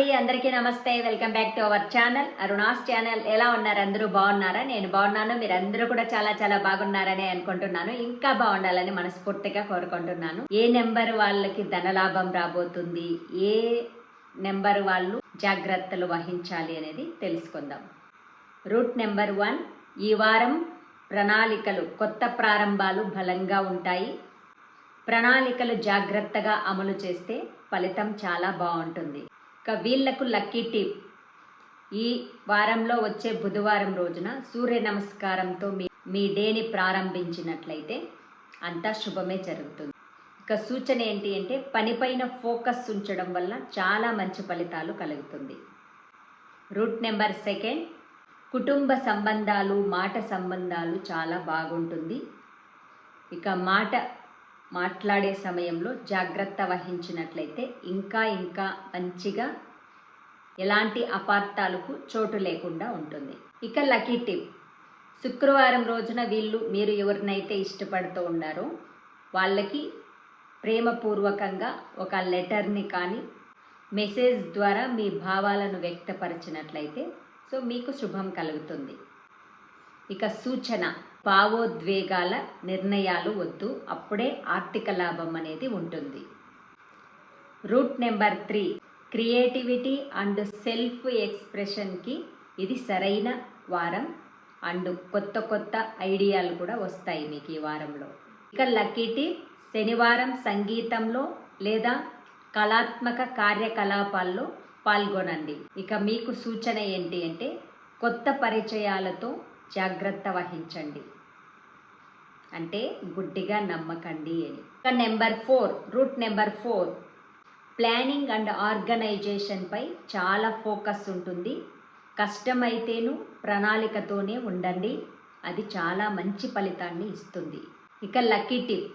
అండి అందరికీ నమస్తే. Welcome back to our channel. Aruna's channel. ఎలా ఉన్నారు? అందరూ బాగున్నారా? నేను బాగున్నాను. మీరు అందరూ కూడా చాలా చాలా బాగున్నారని అనుకుంటున్నాను. ఇంకా బాగుండాలని మనస్ఫూర్తిగా కోరుకుంటున్నాను. ఏ నెంబర్ వాళ్ళకి ధనలాభం రాబోతుంది? ఏ నెంబర్ వాళ్ళు జాగ్రత్తలు వహించాలి అనేది తెలుసుకుందాం. రూట్ నెంబర్ వన్ ఈ వారం ప్రణాళికలు కొత్త ప్రారంభాలు బలంగా ఉంటాయి. ప్రణాళికలు జాగ్రత్తగా అమలు చేస్తే ఫలితం చాలా బాగుంటుంది. ఇక వీళ్ళకు లక్కీ టిప్ ఈ వారంలో వచ్చే బుధవారం రోజున సూర్య నమస్కారంతో మీ మీ డేని ప్రారంభించినట్లయితే అంతా శుభమే జరుగుతుంది. ఇక సూచన ఏంటి అంటే పనిపైన ఫోకస్ ఉంచడం వల్ల చాలా మంచి ఫలితాలు కలుగుతుంది. రూట్ నెంబర్ సెకండ్ కుటుంబ సంబంధాలు మాట సంబంధాలు చాలా బాగుంటుంది. ఇక మాట మాట్లాడే సమయంలో జాగ్రత్త వహించినట్లయితే ఇంకా ఇంకా మంచిగా ఎలాంటి అపార్థాలకు చోటు లేకుండా ఉంటుంది. ఇక లకీ టిప్ శుక్రవారం రోజున వీళ్ళు మీరు ఎవరినైతే ఇష్టపడుతూ ఉన్నారో వాళ్ళకి ప్రేమపూర్వకంగా ఒక లెటర్ని కానీ మెసేజ్ ద్వారా మీ భావాలను వ్యక్తపరిచినట్లయితే సో మీకు శుభం కలుగుతుంది. ఇక సూచన. భావోద్వేగాల నిర్ణయాలు వద్దు అప్పుడే ఆర్థిక లాభం అనేది ఉంటుంది. Root number three creativity and self ఎక్స్ప్రెషన్కి ఇది సరైన వారం. అండ్ కొత్త కొత్త ఐడియాలు కూడా వస్తాయి మీకు ఈ వారంలో. ఇక లక్కీటి శనివారం సంగీతంలో లేదా కళాత్మక కార్యకలాపాల్లో పాల్గొనండి. ఇక మీకు సూచన ఏంటి అంటే కొత్త పరిచయాలతో జాగ్రత్త వహించండి. అంటే గుడ్డిగా నమ్మకండి అని. ఇక number four root number four. Planning and ఆర్గనైజేషన్పై చాలా ఫోకస్ ఉంటుంది. కష్టమైతేను ప్రణాళికతోనే ఉండండి. అది చాలా మంచి ఫలితాన్ని ఇస్తుంది. ఇక లక్కీ టిప్.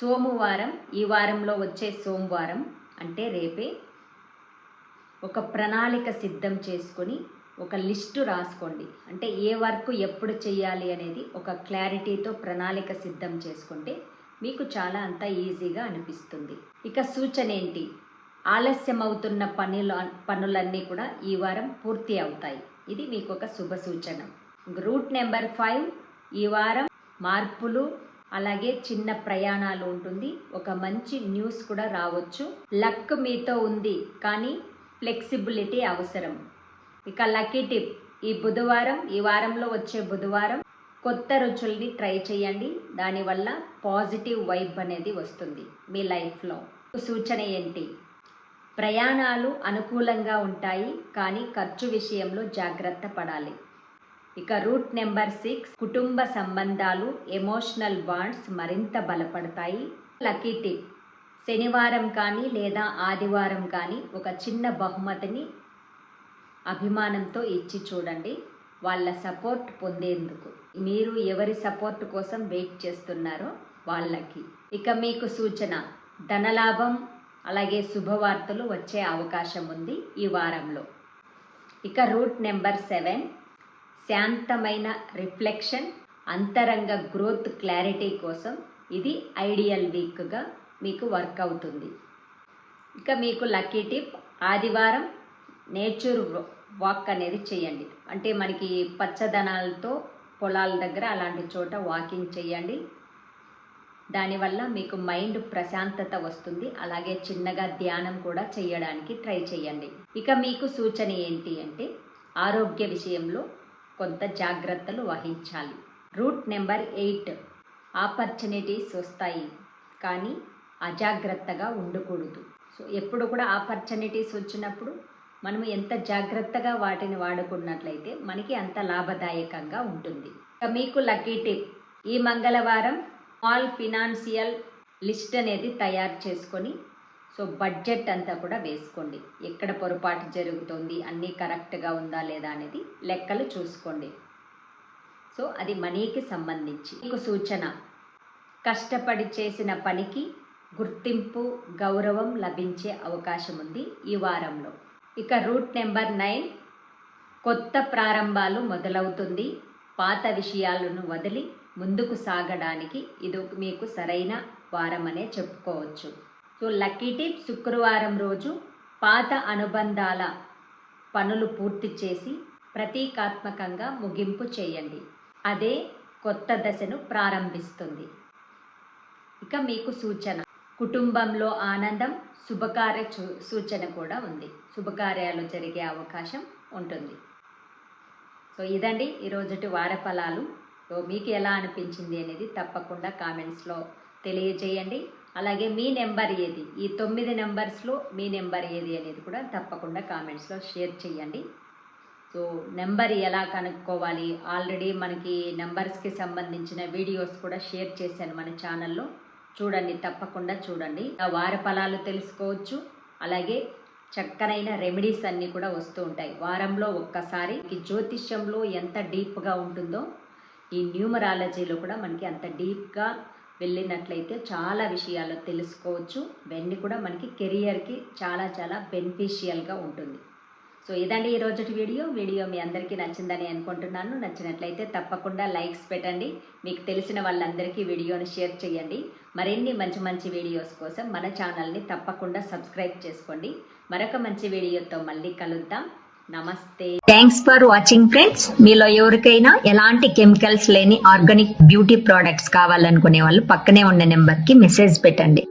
సోమవారం ఈ వారంలో వచ్చే సోమవారం అంటే రేపే ఒక ప్రణాళిక సిద్ధం చేసుకొని ఒక లిస్టు రాసుకోండి. అంటే ఏ వర్క్ ఎప్పుడు చేయాలి అనేది ఒక క్లారిటీతో ప్రణాళిక సిద్ధం చేసుకుంటే మీకు చాలా అంత ఈజీగా అనిపిస్తుంది. ఇక సూచన ఏంటి? ఆలస్యం అవుతున్న పనులు పనులన్నీ కూడా ఈ వారం పూర్తి అవుతాయి. ఇది మీకు ఒక శుభ సూచన. రూట్ నెంబర్ ఫైవ్ ఈ వారం మార్పులు అలాగే చిన్న ప్రయాణాలు ఉంటుంది. ఒక మంచి న్యూస్ కూడా రావచ్చు. లక్ మీతో ఉంది కానీ ఫ్లెక్సిబిలిటీ అవసరం. ఇక లక్కీ టిప్. ఈ బుధవారం ఈ వారంలో వచ్చే బుధవారం కొత్త రుచుల్ని ట్రై చేయండి. దానివల్ల పాజిటివ్ వైబ్ అనేది వస్తుంది మీ లైఫ్లో. సూచన ఏంటి? ప్రయాణాలు అనుకూలంగా ఉంటాయి కానీ ఖర్చు విషయంలో జాగ్రత్త పడాలి. ఇక రూట్ నెంబర్ సిక్స్ కుటుంబ సంబంధాలు ఎమోషనల్ బాండ్స్ మరింత బలపడతాయి. Lucky tip. శనివారం కానీ లేదా ఆదివారం కానీ ఒక చిన్న బహుమతిని అభిమానంతో ఇచ్చి చూడండి. వాళ్ళ సపోర్ట్ పొందేందుకు. మీరు ఎవరి సపోర్ట్ కోసం వెయిట్ చేస్తున్నారో వాళ్ళకి. ఇక మీకు సూచన ధనలాభం అలాగే శుభవార్తలు వచ్చే అవకాశం ఉంది ఈ వారంలో. ఇక రూట్ నెంబర్ సెవెన్ శాంతమైన రిఫ్లెక్షన్ అంతరంగ గ్రోత్ క్లారిటీ కోసం ఇది ఐడియల్ వీక్గా మీకు వర్క్ అవుతుంది. ఇక మీకు లక్కీ టిప్ ఆదివారం నేచర్ వాక్ అనేది చేయండి. అంటే మనకి పచ్చదనాలతో పొలాల దగ్గర అలాంటి చోట వాకింగ్ చేయండి. దానివల్ల మీకు మైండ్ ప్రశాంతత వస్తుంది. అలాగే చిన్నగా ధ్యానం కూడా చేయడానికి ట్రై చేయండి. ఇక మీకు సూచన ఏంటి అంటే ఆరోగ్య విషయంలో కొంత జాగ్రత్తలు వహించాలి. Route number eight. ఆపర్చునిటీస్ వస్తాయి. కానీ అజాగ్రత్తగా ఉండకూడదు. సో ఎప్పుడు కూడా ఆపర్చునిటీస్ వచ్చినప్పుడు మనం ఎంత జాగ్రత్తగా వాటిని వాడుకున్నట్లయితే మనకి అంత లాభదాయకంగా ఉంటుంది. మీకు లక్కీ టిప్. ఈ మంగళవారం ఆల్ ఫినాన్షియల్ లిస్ట్ అనేది తయారు చేసుకొని సో బడ్జెట్ అంతా కూడా వేసుకోండి. ఎక్కడ పొరపాటు జరుగుతుంది అన్నీ కరెక్ట్గా ఉందా లేదా అనేది లెక్కలు చూసుకోండి. సో అది మనీకి సంబంధించి. మీకు సూచన. కష్టపడి చేసిన పనికి గుర్తింపు గౌరవం లభించే అవకాశం ఉంది ఈ వారంలో. ఇక రూట్ నెంబర్ నైన్ కొత్త ప్రారంభాలు మొదలవుతుంది. పాత విషయాలను వదిలి ముందుకు సాగడానికి ఇది మీకు సరైన వారం అనే చెప్పుకోవచ్చు. సో లక్కీ టిప్ శుక్రవారం రోజు పాత అనుబంధాల పనులు పూర్తి చేసి ప్రతీకాత్మకంగా ముగింపు చేయండి. అదే కొత్త దశను ప్రారంభిస్తుంది. ఇక మీకు సూచన. కుటుంబంలో ఆనందం శుభకార్య సూచన కూడా ఉంది. శుభకార్యాలు జరిగే అవకాశం ఉంటుంది. సో ఇదండి ఈరోజుటి వార ఫలాలు సో మీకు ఎలా అనిపించింది అనేది తప్పకుండా కామెంట్స్లో తెలియజేయండి. అలాగే మీ నెంబర్ ఏది? ఈ తొమ్మిది నెంబర్స్లో మీ నెంబర్ ఏది అనేది కూడా తప్పకుండా కామెంట్స్లో షేర్ చేయండి. సో నెంబర్ ఎలా కనుక్కోవాలి? ఆల్రెడీ మనకి నెంబర్స్కి సంబంధించిన వీడియోస్ కూడా షేర్ చేశాను మన ఛానల్లో. చూడండి తప్పకుండా చూడండి. ఆ వార ఫలాలు తెలుసుకోవచ్చు. అలాగే చక్కనైన రెమెడీస్ అన్నీ కూడా వస్తూ ఉంటాయి. వారంలో ఒక్కసారి ఈ జ్యోతిష్యంలో ఎంత డీప్గా ఉంటుందో ఈ న్యూమరాలజీలో కూడా మనకి అంత డీప్గా వెళ్ళినట్లయితే చాలా విషయాలు తెలుసుకోవచ్చు. ఇవన్నీ కూడా మనకి కెరియర్కి చాలా చాలా బెనిఫిషియల్గా ఉంటుంది. సో ఇదండి ఈ రోజుటి వీడియో. వీడియో మీ అందరికీ నచ్చిందని అనుకుంటున్నాను. నచ్చినట్లయితే తప్పకుండా లైక్స్ పెట్టండి. మీకు తెలిసిన వాళ్ళందరికీ వీడియోని షేర్ చేయండి. మరిన్ని మంచి మంచి వీడియోస్ కోసం మన ఛానల్ని తప్పకుండా సబ్స్క్రైబ్ చేసుకోండి. మరొక మంచి వీడియోతో మళ్ళీ కలుద్దాం. నమస్తే. థ్యాంక్స్ ఫర్ వాచింగ్ ఫ్రెండ్స్ మీలో ఎవరికైనా ఎలాంటి కెమికల్స్ లేని ఆర్గానిక్ బ్యూటీ ప్రోడక్ట్స్ కావాలనుకునే వాళ్ళు పక్కనే ఉన్న నెంబర్కి మెసేజ్ పెట్టండి.